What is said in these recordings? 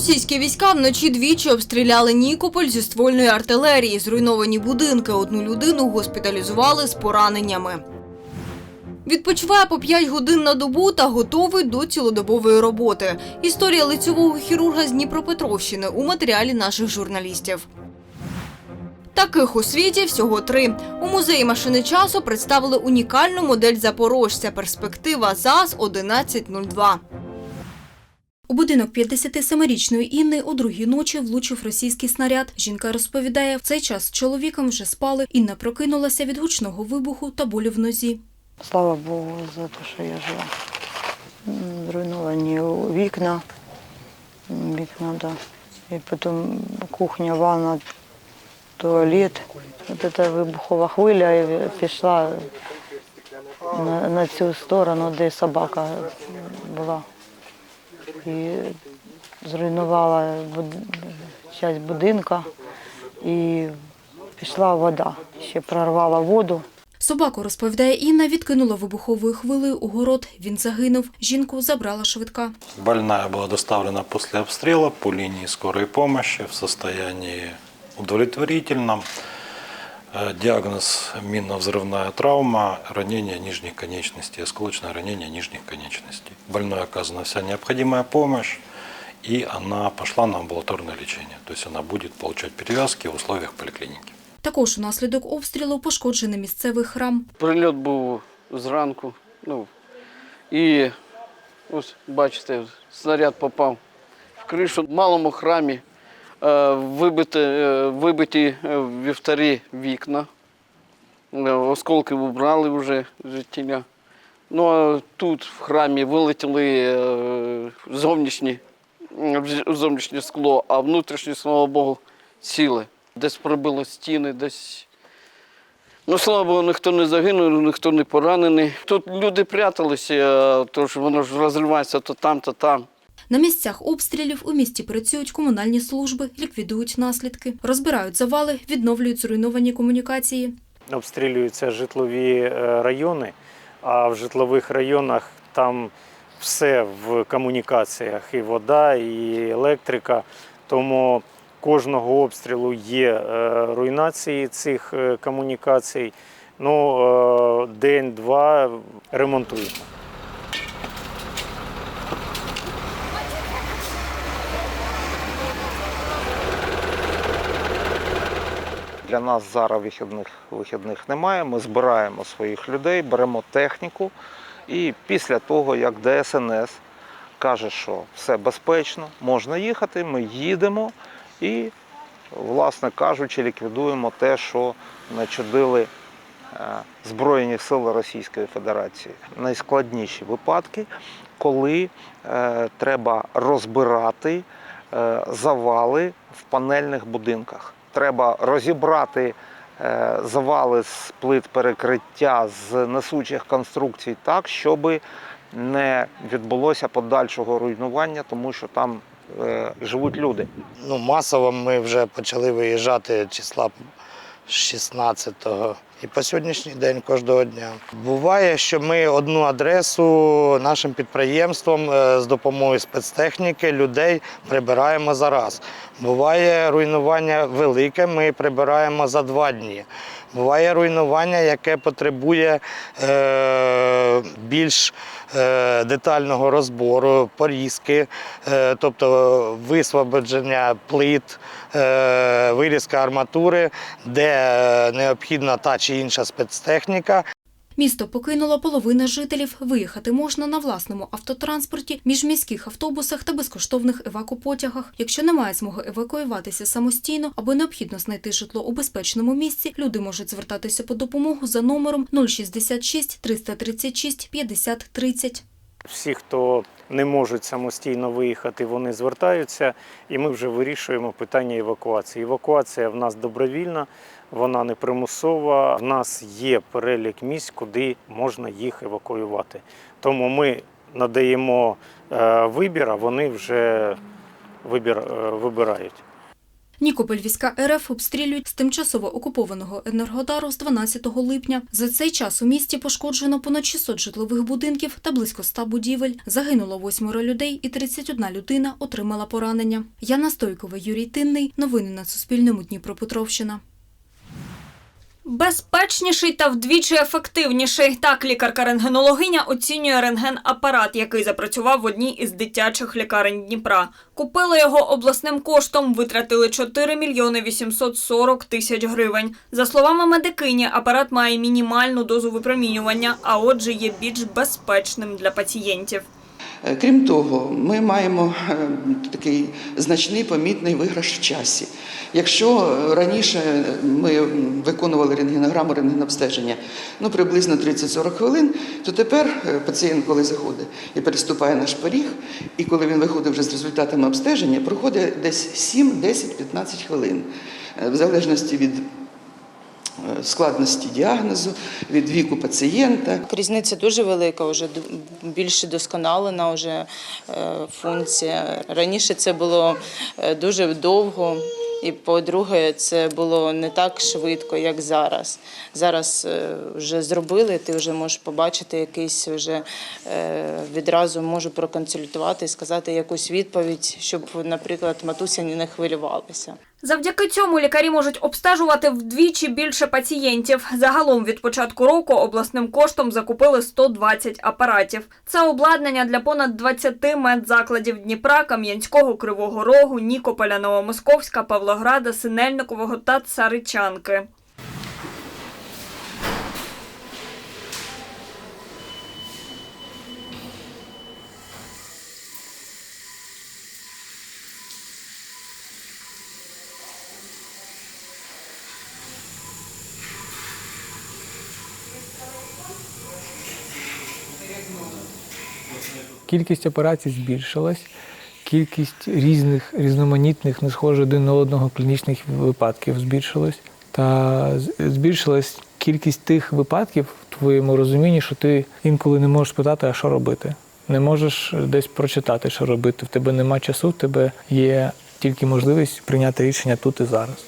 Російські війська вночі двічі обстріляли Нікополь зі ствольної артилерії. Зруйновані будинки. Одну людину госпіталізували з пораненнями. Відпочиває по 5 годин на добу та готовий до цілодобової роботи. Історія лицьового хірурга з Дніпропетровщини у матеріалі наших журналістів. Таких у світі всього три. У музеї машини часу представили унікальну модель запорожця. Перспектива ЗАЗ 1102. У будинок 57-річної Інни у другій ночі влучив російський снаряд. Жінка розповідає, в цей час з чоловіком вже спали. Інна прокинулася від гучного вибуху та болю в нозі. Слава Богу за те, що я жива. М, Зруйновані вікна. Вікна, да. І потім кухня, ванна, туалет. От ця вибухова хвиля пішла на, на цю сторону, де собака була. І зруйнувала часть будинка і пішла вода. Ще прорвала воду. Собаку, розповідає Інна, відкинула вибуховою хвилею у город. Він загинув. Жінку забрала швидка. Больная была доставлена после обстрела по линии скорой помощи в состоянии удовлетворительном. Э, Диагноз минно-взрывная травма, ранение нижних конечностей, осколочное ранение нижних конечностей. Больной оказана вся необходимая помощь, и она пошла на амбулаторное лечение. То есть она будет получать перевязки в условиях поликлиники. Також унаслідок обстрілу пошкоджений місцевий храм. Прильот був зранку. Ну, і ось бачите, снаряд попав в кришу. В малому храмі е, е, вибиті е, вівтарі вікна. Осколки вбрали вже життя. Ну а тут в храмі вилетіли зовнішні, зовнішнє скло, а внутрішнє, слава Богу, ціле. Десь пробило стіни, десь Ну, слава Богу, ніхто не загинув, ніхто не поранений. Тут люди пряталися, тож воно ж розривається то там, то там. На місцях обстрілів у місті працюють комунальні служби, ліквідують наслідки, розбирають завали, відновлюють зруйновані комунікації. обстрілюються житлові е, райони, а в житлових районах там все в комунікаціях і вода, і електрика. Тому кожного обстрілу є е, руйнації цих е, комунікацій. Ну, день-два ремонтуємо. Для нас зараз вихідних, вихідних немає. Ми збираємо своїх людей, беремо техніку. І після того, як ДСНС каже, що все безпечно, можна їхати, ми їдемо і, власне кажучи, ліквідуємо те, що начудили е, Збройні сили Російської Федерації. Найскладніші випадки, коли е, треба розбирати е, завали в панельних будинках. Треба розібрати е, завали з плит перекриття з несучих конструкцій так, щоб не відбулося подальшого руйнування, тому що там е, живуть люди. Ну, масово ми вже почали виїжджати числа 16-го. І по сьогоднішній день кожного дня. Буває, що ми одну адресу нашим підприємством е, з допомогою спецтехніки людей прибираємо за раз. Буває руйнування велике, ми прибираємо за два дні. Буває руйнування, яке потребує е, більш е, детального розбору, порізки, е, тобто висвободження плит, е, вирізка арматури, де е, необхідна та чи інша спецтехніка. Місто покинула половина жителів. Виїхати можна на власному автотранспорті, міжміських автобусах та безкоштовних евакопотягах. Якщо немає змоги евакуюватися самостійно або необхідно знайти житло у безпечному місці, люди можуть звертатися по допомогу за номером 066 336 50 30. Всі, хто не можуть самостійно виїхати, вони звертаються, і ми вже вирішуємо питання евакуації. Евакуація в нас добровільна, вона не примусова. В нас є перелік місць, куди можна їх евакуювати. Тому ми надаємо е, вибір, а вони вже вибір, е, вибирають. Нікополь війська РФ обстрілюють з тимчасово окупованого Енергодару з 12 липня. За цей час у місті пошкоджено понад 600 житлових будинків та близько 100 будівель. Загинуло восьмеро людей і 31 людина отримала поранення. Яна Стойкова, Юрій Тинний. Новини на Суспільному Дніпропетровщина. Безпечніший та вдвічі ефективніший. Так лікарка-рентгенологиня оцінює рентген-апарат, який запрацював в одній із дитячих лікарень Дніпра. Купили його обласним коштом, витратили 4 мільйони 840 тисяч гривень. За словами медикині, апарат має мінімальну дозу випромінювання, а отже є більш безпечним для пацієнтів. Е, Крім того, ми маємо е, такий значний помітний виграш в часі. Якщо раніше ми виконували рентгенограму, рентгенобстеження ну, приблизно 30-40 хвилин, то тепер е, пацієнт, коли заходить і переступає наш поріг, і коли він виходить вже з результатами обстеження, проходить десь 7, 10, 15 хвилин, Е, в залежності від е, складності діагнозу, від віку пацієнта. Різниця дуже велика, вже д- більш досконалена вже е, функція. Раніше це було е, дуже довго. І по-друге, це було не так швидко, як зараз. Зараз е, вже зробили, ти вже можеш побачити якийсь вже е, відразу можу проконсультувати і сказати якусь відповідь, щоб, наприклад, матуся не хвилювалася. Завдяки цьому лікарі можуть обстежувати вдвічі більше пацієнтів. Загалом від початку року обласним коштом закупили 120 апаратів. Це обладнання для понад 20 медзакладів Дніпра, Кам'янського, Кривого Рогу, Нікополя, Новомосковська, Павлограда, Синельникового та Царичанки. Кількість операцій збільшилась, кількість різних різноманітних, не схожих один на одного клінічних випадків збільшилась. Та збільшилась кількість тих випадків в твоєму розумінні, що ти інколи не можеш питати, а що робити. Не можеш десь прочитати, що робити. В тебе нема часу, в тебе є тільки можливість прийняти рішення тут і зараз.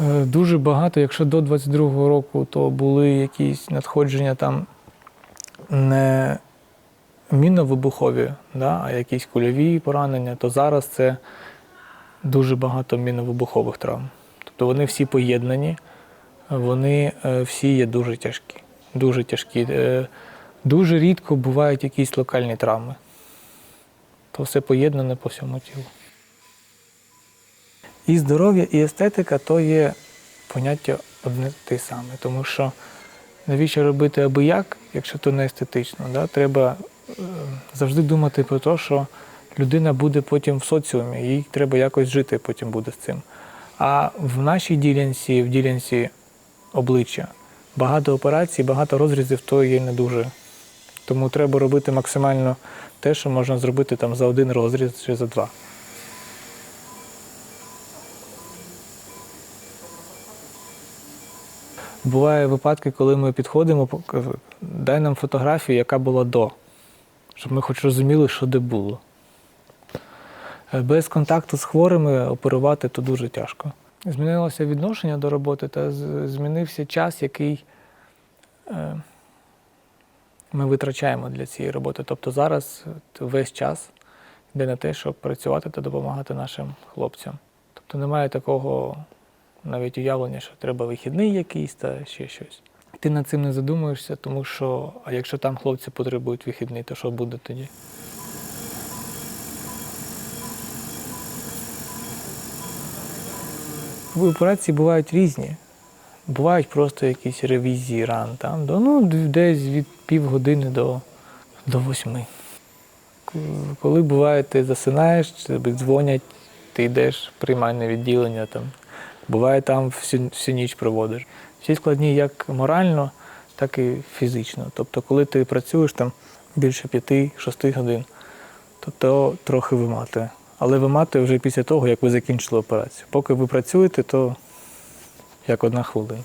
Е, Дуже багато, якщо до 22-го року, то були якісь надходження там не міновибухові, да, а якісь кульові поранення, то зараз це дуже багато міновибухових травм. Тобто вони всі поєднані, вони е, всі є дуже тяжкі. Дуже тяжкі. Е, Дуже рідко бувають якісь локальні травми. То все поєднане по всьому тілу. І здоров'я, і естетика то є поняття одне те саме. Тому що навіщо робити аби як, якщо то не естетично? Да? Треба е, завжди думати про те, що людина буде потім в соціумі, їй треба якось жити потім буде з цим. А в нашій ділянці, в ділянці обличчя, багато операцій, багато розрізів, то є не дуже. Тому треба робити максимально те, що можна зробити там за один розріз чи за два. Буває випадки, коли ми підходимо, дай нам фотографію, яка була до, щоб ми хоч розуміли, що де було. Е, Без контакту з хворими оперувати то дуже тяжко. Змінилося відношення до роботи та змінився час, який е, ми витрачаємо для цієї роботи. Тобто зараз весь час йде на те, щоб працювати та допомагати нашим хлопцям. Тобто немає такого навіть уявлення, що треба вихідний якийсь та ще щось. Ти над цим не задумуєшся, тому що а якщо там хлопці потребують вихідний, то що буде тоді? Операції бувають різні. Бувають просто якісь ревізії ран, там, до, ну, десь від півгодини до, до восьми. Коли буває, ти засинаєш, тобі дзвонять, ти йдеш в приймальне відділення, там, буває там всю, всю ніч проводиш. Всі складні як морально, так і фізично. Тобто, коли ти працюєш там більше п'яти-шести годин, то то трохи виматує. Але виматує вже після того, як ви закінчили операцію. Поки ви працюєте, то як одна хвилина.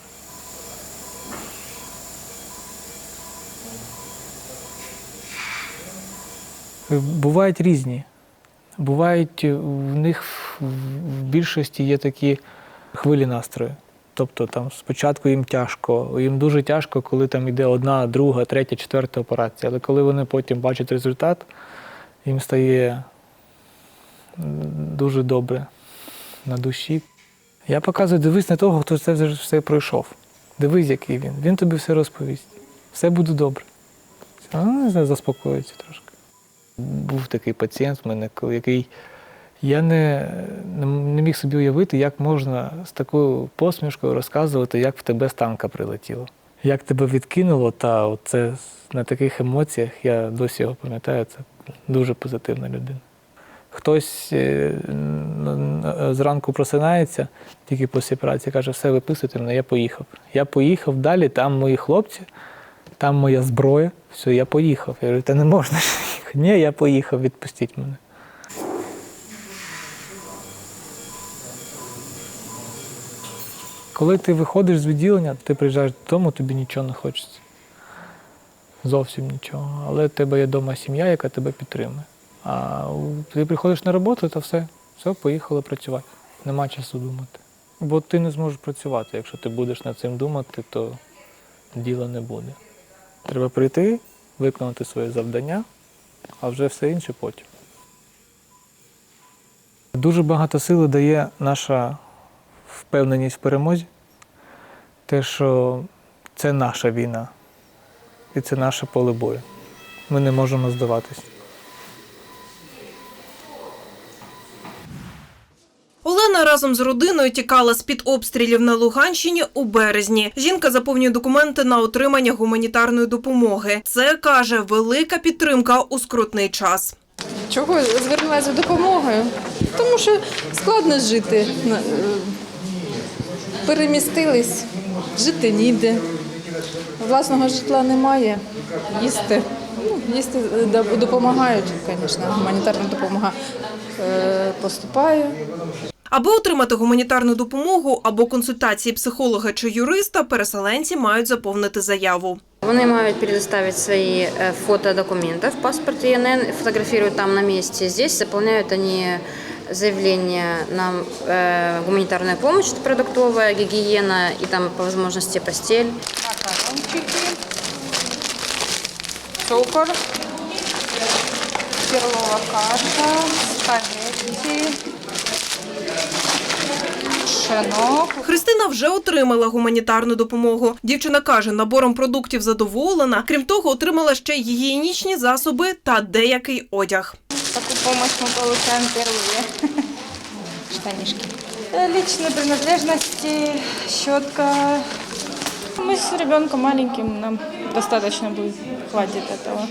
Бувають різні. Бувають в них в більшості є такі хвилі настрою. Тобто там спочатку їм тяжко, їм дуже тяжко, коли там йде одна, друга, третя, четверта операція. Але коли вони потім бачать результат, їм стає дуже добре на душі. Я показую, дивись на того, хто це вже все пройшов. Дивись, який він. Він тобі все розповість. Все буде добре. А, не знаю, заспокоїться трошки. Був такий пацієнт в мене, який я не, не міг собі уявити, як можна з такою посмішкою розказувати, як в тебе з танка прилетіло. Як тебе відкинуло, та це на таких емоціях, я досі його пам'ятаю, це дуже позитивна людина. Хтось е, н- зранку просинається, тільки після операції каже, все, виписуйте мене, я поїхав. Я поїхав далі, там мої хлопці, там моя зброя, все, я поїхав. Я говорю, та не можна. Ні, я поїхав, відпустіть мене. Коли ти виходиш з відділення, ти приїжджаєш додому, тобі нічого не хочеться. Зовсім нічого. Але в тебе є вдома сім'я, яка тебе підтримує. А ти приходиш на роботу, то все, все, поїхали працювати. Нема часу думати. Бо ти не зможеш працювати. Якщо ти будеш над цим думати, то діла не буде. Треба прийти, виконати своє завдання, а вже все інше потім. Дуже багато сили дає наша впевненість в перемозі, те, що це наша війна і це наше поле бою. Ми не можемо здаватись. Олена разом з родиною тікала з-під обстрілів на Луганщині у березні. Жінка заповнює документи на отримання гуманітарної допомоги. Це каже велика підтримка у скрутний час. Чого звернулася за допомогою? Тому що складно жити. Е, Перемістились, жити ніде. Власного житла немає. Їсти. Ну, їсти е, допомагають, звісно, гуманітарна допомога е, поступає. Аби отримати гуманітарну допомогу або консультації психолога чи юриста, переселенці мають заповнити заяву. Вони мають предоставить свои э, фото документов, паспорт ИНН, фотографируют там на месте. Здесь заполняют они заявление на э, гуманитарную помощь, это продуктовая, гигиена и там по возможности постель. Макарончики, Цукор, перлова каша, спагетті, шинок. Христина вже отримала гуманітарну допомогу. Дівчина каже, набором продуктів задоволена. Крім того, отримала ще й гігієнічні засоби та деякий одяг Такую помощь мы получаем впервые. Штанишки. Э, Личные принадлежности, щетка. Мы с ребенком маленьким, нам достаточно будет, хватит этого.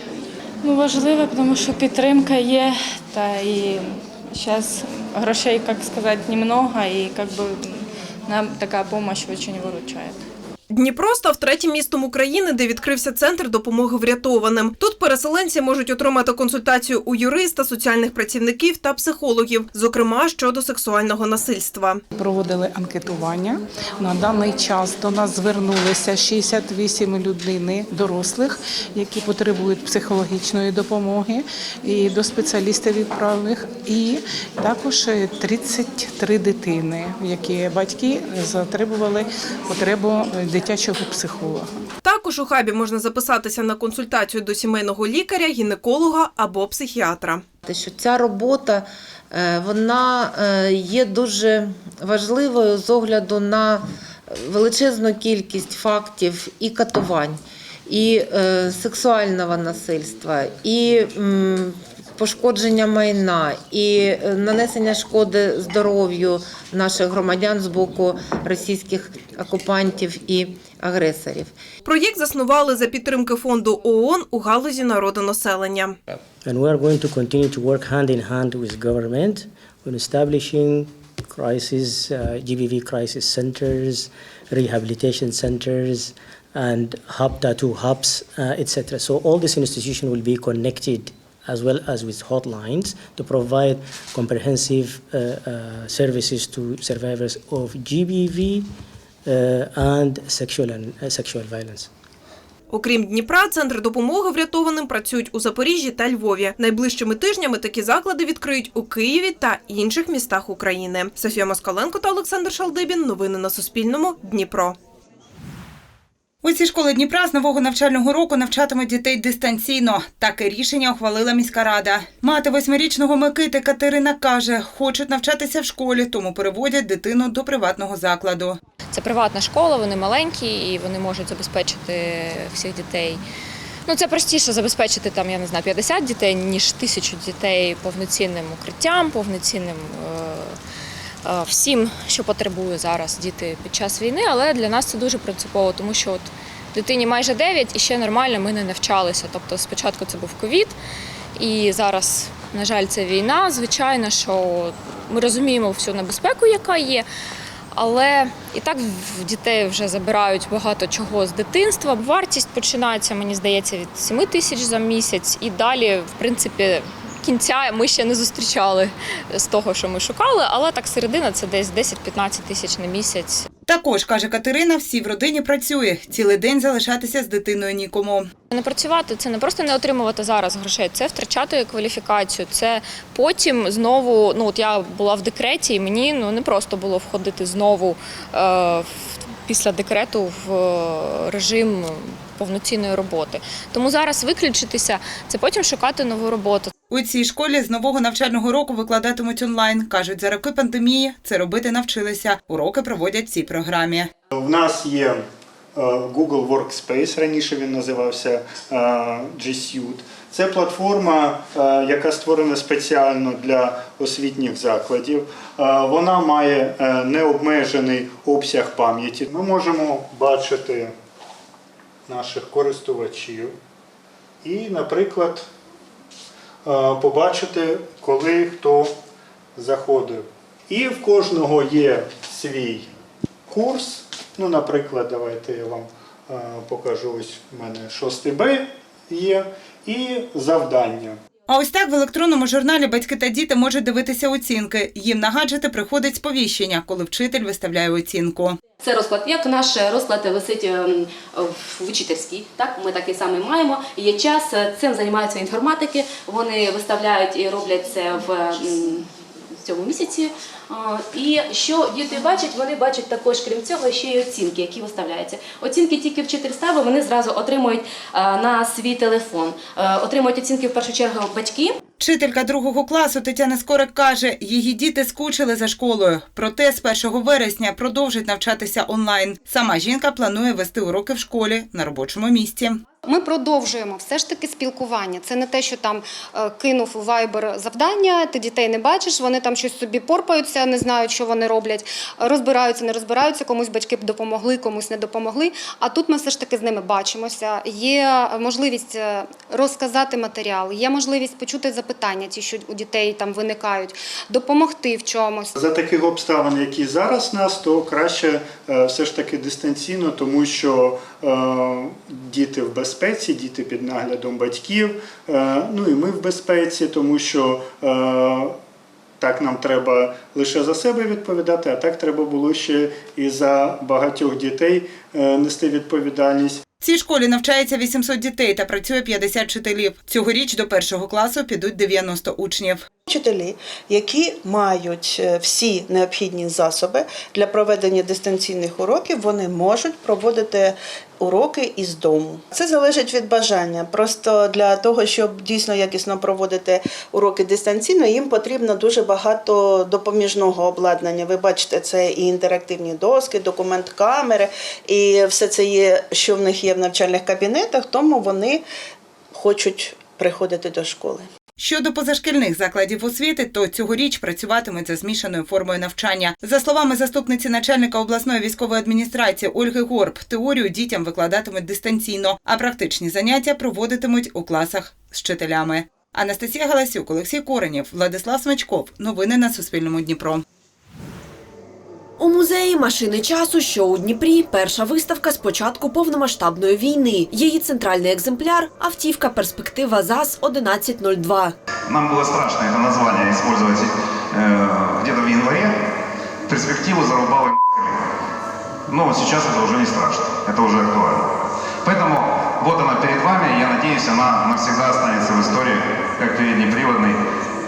Ну, важливо, тому що підтримка є, та і зараз грошей, як сказати, немного, і як би, нам така допомога дуже виручає. Дніпро став третім містом України, де відкрився центр допомоги врятованим. Тут переселенці можуть отримати консультацію у юриста, соціальних працівників та психологів, зокрема щодо сексуального насильства. Проводили анкетування. На даний час до нас звернулися 68 людини дорослих, які потребують психологічної допомоги, і до спеціалістів відправлених, і також 33 дитини, які батьки затребували потребу дитячого психолога. Також у хабі можна записатися на консультацію до сімейного лікаря, гінеколога або психіатра. Те, що ця робота е, вона е, є дуже важливою з огляду на величезну кількість фактів і катувань, і е, сексуального насильства, і пошкодження майна, і е, нанесення шкоди здоров'ю наших громадян з боку російських окупантів і агресорів. Проєкт заснували за підтримки фонду ООН у галузі народонаселення. And we are going to continue to work hand in hand with government on establishing crisis, uh, GBV crisis centers, rehabilitation centers, and hub tattoo hubs, uh, etc. So all this institution will be connected as well as with hotlines to provide comprehensive uh, uh, services to survivors of GBV uh, and sexual and sexual violence. Окрім Дніпра, центри допомоги врятованим працюють у Запоріжжі та Львові. Найближчими тижнями такі заклади відкриють у Києві та інших містах України. Софія Москаленко та Олександр Шалдибін. Новини на Суспільному. Дніпро. Усі школи Дніпра з нового навчального року навчатимуть дітей дистанційно. Таке рішення ухвалила міська рада. Мати восьмирічного Микити Катерина каже, хочуть навчатися в школі, тому переводять дитину до приватного закладу. Це приватна школа, вони маленькі і вони можуть забезпечити всіх дітей. Ну, це простіше забезпечити там, я не знаю, 50 дітей, ніж тисячу дітей повноцінним укриттям, повноцінним е, всім, що потребує зараз діти під час війни. Але для нас це дуже принципово, тому що от дитині майже 9 і ще нормально ми не навчалися. Тобто спочатку це був ковід, і зараз, на жаль, це війна. Звичайно, що ми розуміємо всю небезпеку, яка є. Але і так в дітей вже забирають багато чого з дитинства. Вартість починається, мені здається, від 7 тисяч за місяць, і далі, в принципі, кінця ми ще не зустрічали з того, що ми шукали. Але так середина це десь 10-15 тисяч на місяць. Також каже Катерина, всі в родині працює. Цілий день залишатися з дитиною нікому. Не працювати це не просто не отримувати зараз грошей, це втрачати кваліфікацію. Це потім знову. Ну от я була в декреті, і мені ну не просто було входити знову е, після декрету в е, режим повноцінної роботи. Тому зараз виключитися це потім шукати нову роботу. У цій школі з нового навчального року викладатимуть онлайн. кажуть, за роки пандемії це робити навчилися. Уроки проводять в цій програмі. У нас є е, Google Workspace, раніше він називався е, G Suite. Це платформа, е, яка створена спеціально для освітніх закладів. Вона має необмежений обсяг пам'яті. Ми можемо бачити наших користувачів і, наприклад, побачити, коли хто заходив. І в кожного є свій курс. Ну, наприклад, давайте я вам е, покажу. Ось в мене 6 Б є, і завдання. А ось так в електронному журналі батьки та діти можуть дивитися оцінки. Їм на гаджети приходить сповіщення, коли вчитель виставляє оцінку. Це розклад, як наш розклад висить ем, в учительській. Так, ми такий самий маємо. Є час, е, цим займаються інформатики. Вони виставляють і роблять це в цьому місяці. І що діти бачать, вони бачать також, крім цього, ще й оцінки, які виставляються. Оцінки тільки вчитель ставить, вони зразу отримують на свій телефон. Отримують оцінки в першу чергу батьки. Вчителька другого класу Тетяна Скорик каже, її діти скучили за школою. Проте з 1 вересня продовжить навчатися онлайн. Сама жінка планує вести уроки в школі на робочому місці. Ми продовжуємо все ж таки спілкування. Це не те, що там е, кинув у Viber завдання, ти дітей не бачиш, вони там щось собі порпаються, не знають, що вони роблять, розбираються, не розбираються, комусь батьки б допомогли, комусь не допомогли. А тут ми все ж таки з ними бачимося. Є можливість е, розказати матеріал, є можливість почути запитання, ті, що у дітей там виникають, допомогти в чомусь. За таких обставин, які зараз нас, то краще е, все ж таки дистанційно, тому що е, діти в безпеці, діти під наглядом батьків. Е, ну і ми в безпеці, тому що так нам треба лише за себе відповідати, а так треба було ще і за багатьох дітей нести відповідальність. Цій школі навчається 800 дітей та працює 50 вчителів. Цьогоріч до першого класу підуть 90 учнів. Вчителі, які мають е, всі необхідні засоби для проведення дистанційних уроків, вони можуть проводити уроки із дому. Це залежить від бажання. Просто для того, щоб дійсно якісно проводити уроки дистанційно, їм потрібно дуже багато допоміжного обладнання. Ви бачите, це і інтерактивні доски, документ камери, і все це є, що в них є в навчальних кабінетах, тому вони хочуть приходити до школи. Щодо позашкільних закладів освіти, то цьогоріч працюватимуть за змішаною формою навчання. За словами заступниці начальника обласної військової адміністрації Ольги Горб, теорію дітям викладатимуть дистанційно, а практичні заняття проводитимуть у класах з вчителями. Анастасія Галасюк, Олексій Коренєв, Владислав Смачков. Новини на Суспільному Дніпро. У музеї машини часу, що у Дніпрі, перша виставка з початку повномасштабної війни. Її центральний екземпляр автівка перспектива ЗАЗ 1102. Нам было страшно это название использовать э, где-то в январе. Перспективу зарубало Но сейчас это уже не страшно, это уже актуально. Поэтому вот она перед вами, я надеюсь, она навсегда останется в истории как переднеприводный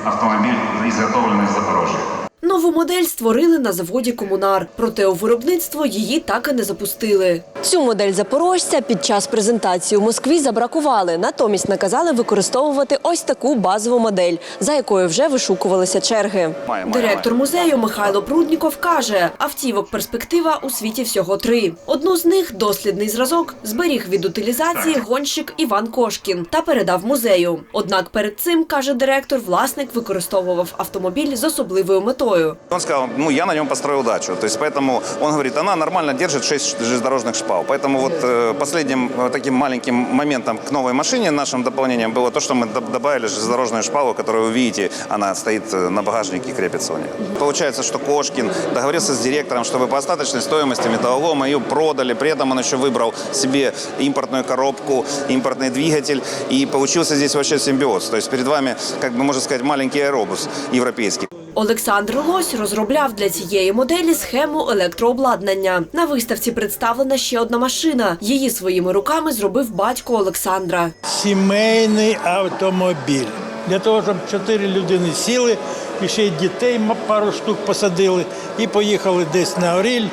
автомобиль, изготовленный в Запорожье. Нову модель створили на заводі Комунар, проте у виробництво її так і не запустили. Цю модель запорожця під час презентації у Москві забракували. Натомість наказали використовувати ось таку базову модель, за якою вже вишукувалися черги. Директор музею Михайло Прудніков каже, автівок перспектива у світі всього три. Одну з них дослідний зразок зберіг від утилізації гонщик Іван Кошкін та передав музею. Однак перед цим каже директор, власник використовував автомобіль з особливою метою. Он сказал, ну, я на нем построил дачу. То есть, поэтому он говорит, она нормально держит 6 железнодорожных шпал. Поэтому вот э, последним э, таким маленьким моментом к новой машине, нашим дополнением, было то, что мы доб- добавили железнодорожную шпалу, которую вы видите, она стоит э, на багажнике крепится у нее. Получается, что Кошкин договорился с директором, чтобы по остаточной стоимости металлолома ее продали. При этом он еще выбрал себе импортную коробку, импортный двигатель. И получился здесь вообще симбиоз. То есть перед вами, как бы можно сказать, маленький аэробус европейский. Олександр Лось розробляв для цієї моделі схему електрообладнання. На виставці представлена ще одна машина. Її своїми руками зробив батько Олександра. сімейний автомобіль. Для того, щоб чотири людини сіли, і ще й дітей пару штук посадили і поїхали десь на Оріль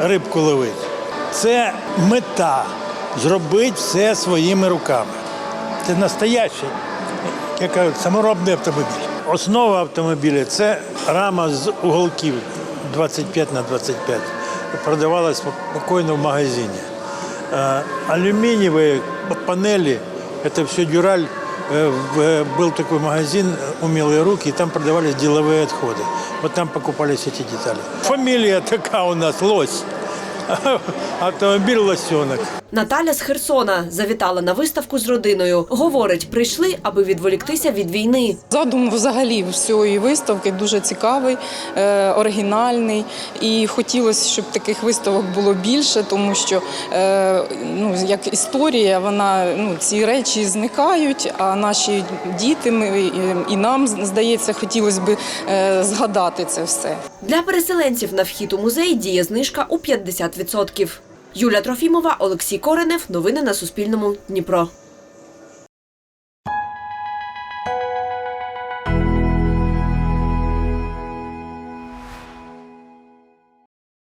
рибку ловити. Це мета зробити все своїми руками. Це настоящий, як кажуть, саморобний автомобіль Основа автомобіля це рама з уголків 25 на 25. Продавалась спокійно в магазині. А, Алюминиевые панели, это все дюраль. Э, в- э, Был такой магазин «Умелые руки», и там продавались деловые отходы. Вот там покупались эти детали. Фамилия такая у нас Лось. Автомобиль Лосенок. Наталя з Херсона завітала на виставку з родиною. Говорить, прийшли, аби відволіктися від війни. Задум взагалі всієї виставки дуже цікавий, е, оригінальний. І хотілося, щоб таких виставок було більше, тому що е, ну, як історія, вона ну, ці речі зникають, а наші діти ми, і, і нам здається, хотілося б е, згадати це все. Для переселенців на вхід у музей діє знижка у 50%. Юля Трофімова, Олексій Коренев. Новини на Суспільному. Дніпро.